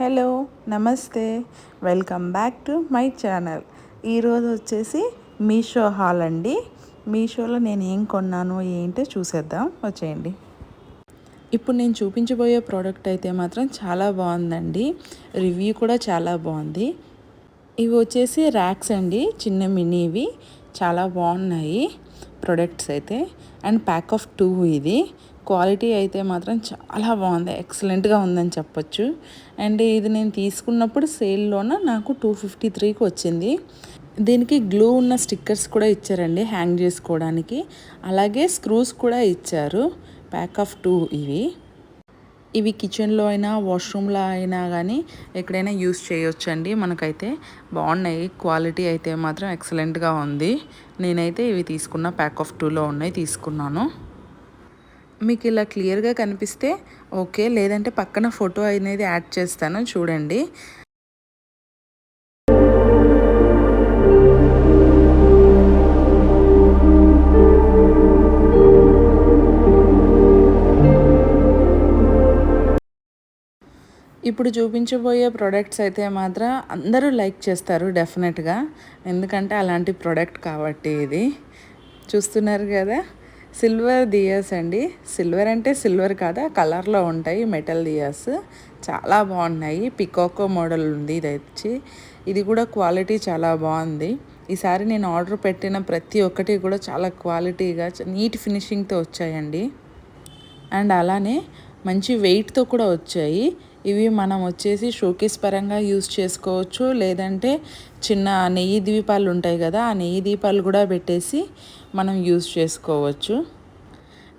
Hello నమస్తే. Welcome back to my channel. ఈరోజు వచ్చేసి మీషో హాల్ అండి. మీషోలో నేను ఏం కొన్నాను ఏంటో చూసేద్దాం. వచ్చేయండి. ఇప్పుడు నేను చూపించబోయే ప్రోడక్ట్ అయితే మాత్రం చాలా బాగుందండి. రివ్యూ కూడా చాలా బాగుంది. ఇవి వచ్చేసి ర్యాక్స్ అండి. చిన్న మినీవి చాలా బాగున్నాయి ప్రొడక్ట్స్ అయితే. అండ్ ప్యాక్ ఆఫ్ టూ ఇది. క్వాలిటీ అయితే మాత్రం చాలా బాగుంది. ఎక్సలెంట్గా ఉందని చెప్పొచ్చు. అండ్ ఇది నేను తీసుకున్నప్పుడు సేల్లోన నాకు టూ ఫిఫ్టీ త్రీకి వచ్చింది. దీనికి గ్లూ ఉన్న స్టిక్కర్స్ కూడా ఇచ్చారండి హ్యాంగ్ చేసుకోవడానికి. అలాగే స్క్రూస్ కూడా ఇచ్చారు ప్యాక్ ఆఫ్ టూ ఇవి. ఇవి కిచెన్లో అయినా వాష్రూమ్లో అయినా కానీ ఎక్కడైనా యూస్ చేయొచ్చండి. మనకైతే బాగున్నాయి క్వాలిటీ అయితే మాత్రం ఎక్సలెంట్గా ఉంది. నేనైతే ఇవి తీసుకున్న ప్యాక్ ఆఫ్ టూలో ఉన్నాయి తీసుకున్నాను. మీకు ఇలా క్లియర్గా కనిపిస్తే ఓకే లేదంటే పక్కన ఫోటో అనేది యాడ్ చేస్తాను చూడండి. ఇప్పుడు చూపించబోయే ప్రోడక్ట్స్ అయితే మాత్రం అందరూ లైక్ చేస్తారు డెఫినెట్గా. ఎందుకంటే అలాంటి ప్రోడక్ట్ కాబట్టి ఇది. చూస్తున్నారు కదా? సిల్వర్ దియాస్ అండి. సిల్వర్ అంటే సిల్వర్ కాదా? కలర్లో ఉంటాయి మెటల్ దియాస్ చాలా బాగున్నాయి. పికాకో మోడల్ ఉంది ఇది వచ్చి ఇది కూడా క్వాలిటీ చాలా బాగుంది. ఈసారి నేను ఆర్డర్ పెట్టిన ప్రతి ఒక్కటి కూడా చాలా క్వాలిటీగా నీట్ ఫినిషింగ్తో వచ్చాయండి. అండ్ అలానే మంచి వెయిట్తో కూడా వచ్చాయి. ఇవి మనం వచ్చేసి షోకేస్ పరంగా యూస్ చేసుకోవచ్చు. లేదంటే చిన్న నెయ్యి దీపాలు ఉంటాయి కదా ఆ నెయ్యి దీపాలు కూడా పెట్టేసి మనం యూస్ చేసుకోవచ్చు.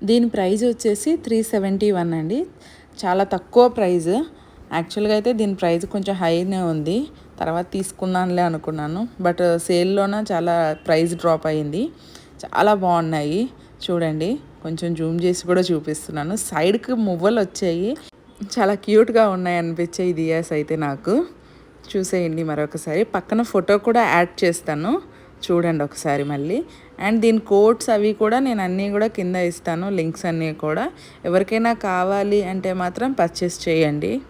దీని ప్రైజ్ వచ్చేసి త్రీ సెవెంటీ వన్ అండి. చాలా తక్కువ ప్రైజ్ యాక్చువల్గా అయితే దీని ప్రైస్ కొంచెం హైనే ఉంది. తర్వాత తీసుకుందానులే అనుకున్నాను. బట్ సేల్లోన చాలా ప్రైస్ డ్రాప్ అయింది. చాలా బాగున్నాయి. చూడండి కొంచెం జూమ్ చేసి కూడా చూపిస్తున్నాను. సైడ్కి మువ్వలు వచ్చాయి. చాలా క్యూట్గా ఉన్నాయి అనిపించే దియాస్ అయితే నాకు. చూసేయండి మరొకసారి. పక్కన ఫోటో కూడా యాడ్ చేస్తాను. చూడండి ఒకసారి మళ్ళీ. అండ్ దీని కోడ్స్ అవి కూడా నేను అన్నీ కూడా కింద ఇస్తాను. లింక్స్ అన్నీ కూడా. ఎవరికైనా కావాలి అంటే మాత్రం పర్చేస్ చేయండి.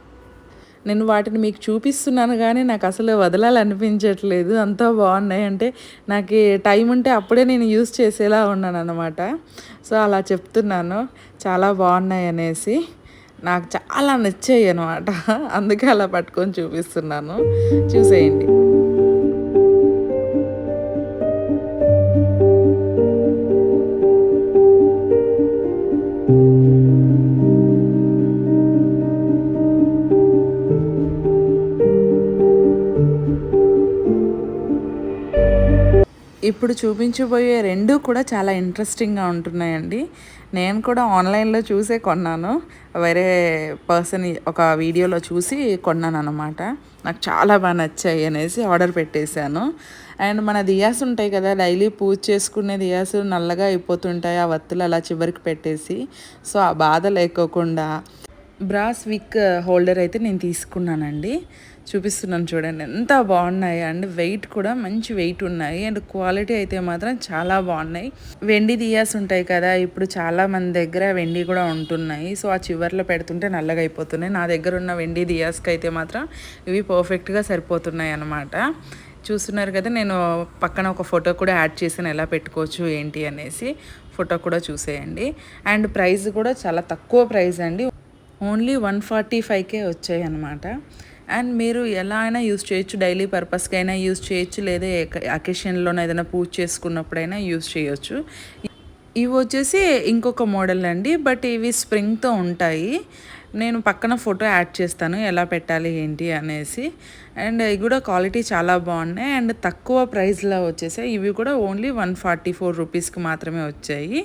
నేను వాటిని మీకు చూపిస్తున్నాను కానీ నాకు అసలు వదలాలనిపించట్లేదు. అంతా బాగున్నాయి. అంటే నాకు టైం ఉంటే అప్పుడే నేను యూస్ చేసేలా ఉన్నాను అనమాట సో అలా చెప్తున్నాను. చాలా బాగున్నాయి అనేసి. నాకు చాలా నచ్చాయి అనమాట అందుకే అలా పట్టుకొని చూపిస్తున్నాను. చూసేయండి. ఇప్పుడు చూపించబోయే రెండు కూడా చాలా ఇంట్రెస్టింగ్గా ఉంటున్నాయండి. నేను కూడా ఆన్లైన్లో చూసే కొన్నాను. వేరే పర్సన్ ఒక వీడియోలో చూసి కొన్నాను అనమాట నాకు చాలా బాగా నచ్చాయి అనేసి ఆర్డర్ పెట్టేశాను. అండ్ మన దియాస్ ఉంటాయి కదా డైలీ పూజ చేసుకునే దియాస్ నల్లగా అయిపోతుంటాయి ఆ వత్తులు అలా చివరికి పెట్టేసి. సో ఆ బాధ లేకోకుండా బ్రాస్ విక్ uh, హోల్డర్ అయితే నేను తీసుకున్నానండి. చూపిస్తున్నాను చూడండి ఎంత బాగున్నాయి. అండ్ వెయిట్ కూడా మంచి వెయిట్ ఉన్నాయి. అండ్ క్వాలిటీ అయితే మాత్రం చాలా బాగున్నాయి. వెండి దియాస్ ఉంటాయి కదా ఇప్పుడు చాలా మంది దగ్గర వెండి కూడా ఉంటున్నాయి. సో ఆ చివర్లో పెడుతుంటే నల్లగా అయిపోతున్నాయి. నా దగ్గర ఉన్న వెండి దియాస్కి అయితే మాత్రం ఇవి పర్ఫెక్ట్గా సరిపోతున్నాయి అన్నమాట. చూస్తున్నారు కదా నేను పక్కన ఒక ఫోటో కూడా యాడ్ చేసాను ఎలా పెట్టుకోవచ్చు ఏంటి అనేసి ఫోటో కూడా చూసేయండి. అండ్ ప్రైస్ కూడా చాలా తక్కువ ప్రైస్ అండి. ఓన్లీ వన్ ఫార్టీ ఫైవ్కే వచ్చాయి అనమాట అండ్ మీరు ఎలా అయినా యూస్ చేయొచ్చు డైలీ పర్పస్కి అయినా యూస్ చేయొచ్చు లేదా అకేషన్లోనే ఏదైనా పూజ చేసుకున్నప్పుడైనా యూస్ చేయొచ్చు. ఇవి వచ్చేసి ఇంకొక మోడల్ అండి బట్ ఇవి స్ప్రింగ్తో ఉంటాయి. నేను పక్కన ఫోటో యాడ్ చేస్తాను ఎలా పెట్టాలి ఏంటి అనేసి. అండ్ ఇవి కూడా క్వాలిటీ చాలా బాగున్నాయి అండ్ తక్కువ ప్రైస్లో వచ్చేసాయి. ఇవి కూడా ఓన్లీ వన్ ఫార్టీ ఫోర్ రూపీస్కి మాత్రమే వచ్చాయి.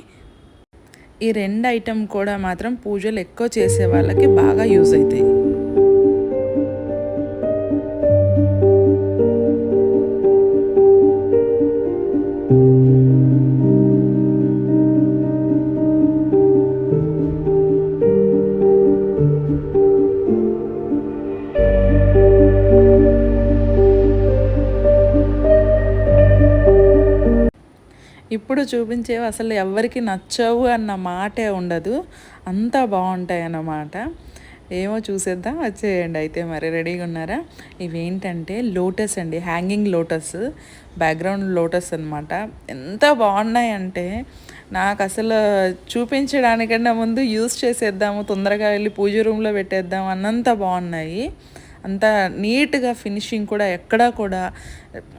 ఈ రెండు ఐటెం కూడా మాత్రం పూజలు ఎక్కువ చేసే వాళ్ళకి బాగా యూజ్ అవుతాయి ఇప్పుడు చూపించేవి అసలు ఎవరికి నచ్చవు అన్న మాటే ఉండదు. అంతా బాగుంటాయి అన్నమాట ఏమో చూసేద్దాం వచ్చేయండి. అయితే మరి రెడీగా ఉన్నారా? ఇవేంటంటే లోటస్ అండి. Hanging lotus. బ్యాక్గ్రౌండ్ లోటస్ అనమాట ఎంత బాగున్నాయంటే నాకు అసలు చూపించడానికన్నా ముందు యూస్ చేసేద్దాము తొందరగా వెళ్ళి పూజ రూమ్లో పెట్టేద్దాం అన్నంత బాగున్నాయి. అంత నీట్గా ఫినిషింగ్ కూడా ఎక్కడా కూడా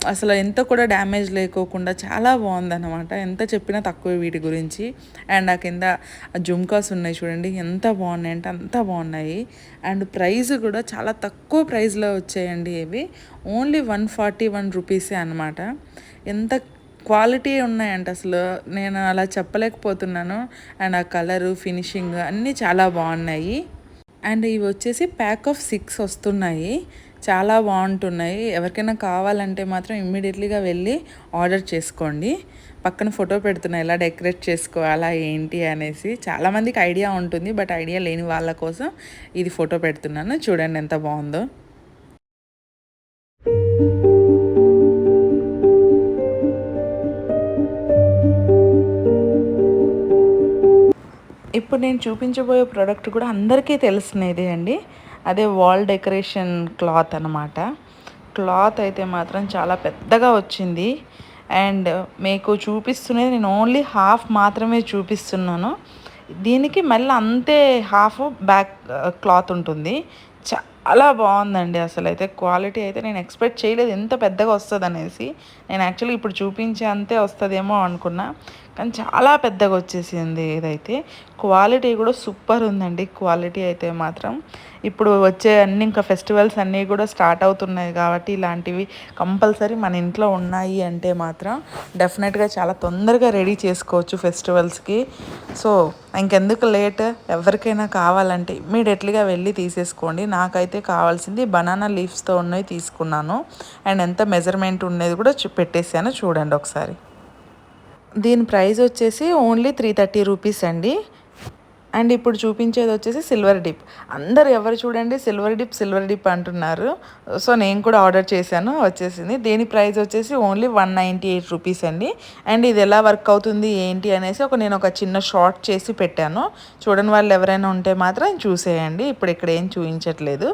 అసలు ఎంత కూడా డ్యామేజ్ లేకోకుండా చాలా బాగుందన్నమాట. ఎంత చెప్పినా తక్కువ వీటి గురించి. అండ్ ఆ కింద జుమ్కాస్ ఉన్నాయి చూడండి ఎంత బాగున్నాయి అంటే అంత బాగున్నాయి. అండ్ ప్రైస్ కూడా చాలా తక్కువ ప్రైస్లో వచ్చాయండి ఇవి. ఓన్లీ వన్ ఫార్టీ వన్ రూపీసే అనమాట ఎంత క్వాలిటీ ఉన్నాయంట అసలు. నేను అలా చెప్పలేకపోతున్నాను. అండ్ ఆ కలరు ఫినిషింగ్ అన్నీ చాలా బాగున్నాయి. అండ్ ఇవి వచ్చేసి ప్యాక్ ఆఫ్ సిక్స్ వస్తున్నాయి. చాలా బాగుంటున్నాయి. ఎవరికైనా కావాలంటే మాత్రం ఇమ్మీడియట్లీగా వెళ్ళి ఆర్డర్ చేసుకోండి. పక్కన ఫోటో పెడుతున్నా ఎలా డెకరేట్ చేసుకోవాలా ఏంటి అనేసి. చాలామందికి ఐడియా ఉంటుంది బట్ ఐడియా లేని వాళ్ళ కోసం ఇది ఫోటో పెడుతున్నాను. చూడండి ఎంత బాగుందో. ఇప్పుడు నేను చూపించబోయే ప్రోడక్ట్ కూడా అందరికీ తెలిసినదే అండి. అదే వాల్ డెకరేషన్ క్లాత్ అనమాట క్లాత్ అయితే మాత్రం చాలా పెద్దగా వచ్చింది. అండ్ మీకు చూపిస్తున్నది నేను ఓన్లీ హాఫ్ మాత్రమే చూపిస్తున్నాను. దీనికి మళ్ళీ అంతే హాఫ్ బ్యాక్ క్లాత్ ఉంటుంది. చాలా బాగుందండి అసలు అయితే క్వాలిటీ అయితే నేను ఎక్స్పెక్ట్ చేయలేదు ఎంత పెద్దగా వస్తుంది అనేసి నేను యాక్చువల్లీ ఇప్పుడు చూపించే అంతే వస్తుందేమో అనుకున్నా. కానీ చాలా పెద్దగా వచ్చేసింది ఇదైతే క్వాలిటీ కూడా సూపర్ ఉందండి. క్వాలిటీ అయితే మాత్రం. ఇప్పుడు వచ్చే అన్ని ఇంకా ఫెస్టివల్స్ అన్నీ కూడా స్టార్ట్ అవుతున్నాయి కాబట్టి ఇలాంటివి కంపల్సరీ మన ఇంట్లో ఉన్నాయి అంటే మాత్రం డెఫినెట్గా చాలా తొందరగా రెడీ చేసుకోవచ్చు ఫెస్టివల్స్కి సో ఇంకెందుకు లేట్ ఎవరికైనా కావాలంటే ఇమ్మీడియట్లీగా వెళ్ళి తీసేసుకోండి. నాకైతే కావాల్సింది బనానా లీవ్స్తో ఉన్నవి తీసుకున్నాను. అండ్ ఎంత మెజర్మెంట్ ఉన్నది కూడా పెట్టేసాను చూడండి ఒకసారి. దీని ప్రైస్ వచ్చేసి ఓన్లీ త్రీ థర్టీ రూపీస్ అండి. అండ్ ఇప్పుడు చూపించేది వచ్చేసి సిల్వర్ డిప్. అందరు ఎవరు చూడండి సిల్వర్ డిప్ సిల్వర్ డిప్ అంటున్నారు. సో నేను కూడా ఆర్డర్ చేశాను వచ్చేసింది. దీని ప్రైస్ వచ్చేసి only one ninety eight rupees అండి. అండ్ ఇది ఎలా వర్క్ అవుతుంది ఏంటి అనేసి ఒక నేను ఒక చిన్న షార్ట్ చేసి పెట్టాను. చూడని వాళ్ళు ఎవరైనా ఉంటే మాత్రం చూసేయండి. ఇప్పుడు ఇక్కడ ఏం చూపించట్లేదు.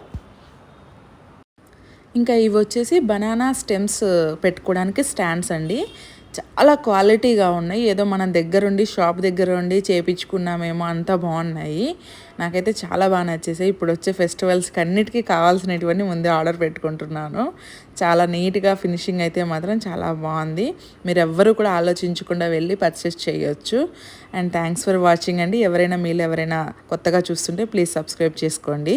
ఇంకా ఇవి వచ్చేసి బనానా స్టెమ్స్ పెట్టుకోవడానికి స్టాండ్స్ అండి. చాలా క్వాలిటీగా ఉన్నాయి. ఏదో మనం దగ్గరుండి షాప్ దగ్గర ఉండి చేపించుకున్నామేమో అంతా బాగున్నాయి. నాకైతే చాలా బాగా నచ్చేసాయి. ఇప్పుడు వచ్చే ఫెస్టివల్స్కి అన్నిటికీ కావాల్సినటువంటి ముందే ఆర్డర్ పెట్టుకుంటున్నాను. చాలా నీట్గా ఫినిషింగ్ అయితే మాత్రం చాలా బాగుంది. మీరు ఎవ్వరూ కూడా ఆలోచించకుండా వెళ్ళి పర్చేస్ చేయొచ్చు. అండ్ థ్యాంక్స్ ఫర్ వాచింగ్ అండి. ఎవరైనా మీరు ఎవరైనా కొత్తగా చూస్తుంటే ప్లీజ్ సబ్స్క్రైబ్ చేసుకోండి.